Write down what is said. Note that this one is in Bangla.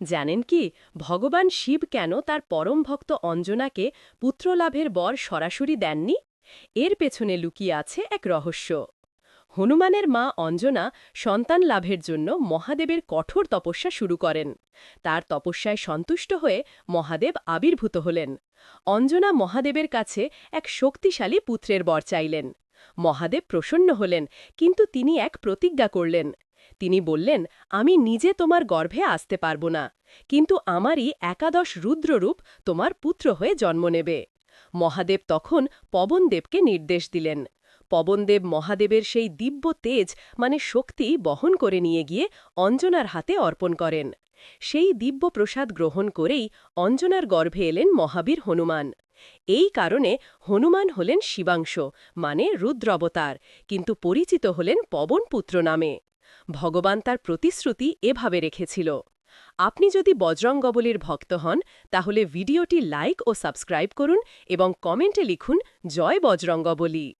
জানেন কি, ভগবান শিব কেন তার পরম ভক্ত অঞ্জনাকে পুত্রলাভের বর সরাসরি দেননি? এর পেছনে লুকিয়ে আছে এক রহস্য। হনুমানের মা অঞ্জনা সন্তান লাভের জন্য মহাদেবের কঠোর তপস্যা শুরু করেন। তার তপস্যায় সন্তুষ্ট হয়ে মহাদেব আবির্ভূত হলেন। অঞ্জনা মহাদেবের কাছে এক শক্তিশালী পুত্রের বর চাইলেন। মহাদেব প্রসন্ন হলেন, কিন্তু তিনি এক প্রতিজ্ঞা করলেন তিনি বললেন, আমি নিজে তোমার গর্ভে আসতে পারব না, কিন্তু আমারই একাদশ রুদ্ররূপ তোমার পুত্র হয়ে জন্ম নেবে। মহাদেব তখন পবনদেবকে নির্দেশ দিলেন। পবনদেব মহাদেবের সেই দিব্য তেজ মানে শক্তি বহন করে নিয়ে গিয়ে অঞ্জনার হাতে অর্পণ করেন। সেই দিব্য প্রসাদ গ্রহণ করেই অঞ্জনার গর্ভে এলেন মহাবীর হনুমান। এই কারণে হনুমান হলেন শিবাংশ মানে রুদ্রবতার কিন্তু পরিচিত হলেন পবনপুত্র নামে। ভগবান তার প্রতিশ্রুতি এভাবে রেখেছিল। আপনি যদি বজরঙ্গবলীর ভক্ত হন, তাহলে ভিডিওটি লাইক ও সাবস্ক্রাইব করুন এবং কমেন্টে লিখুন, জয় বজরঙ্গবলী।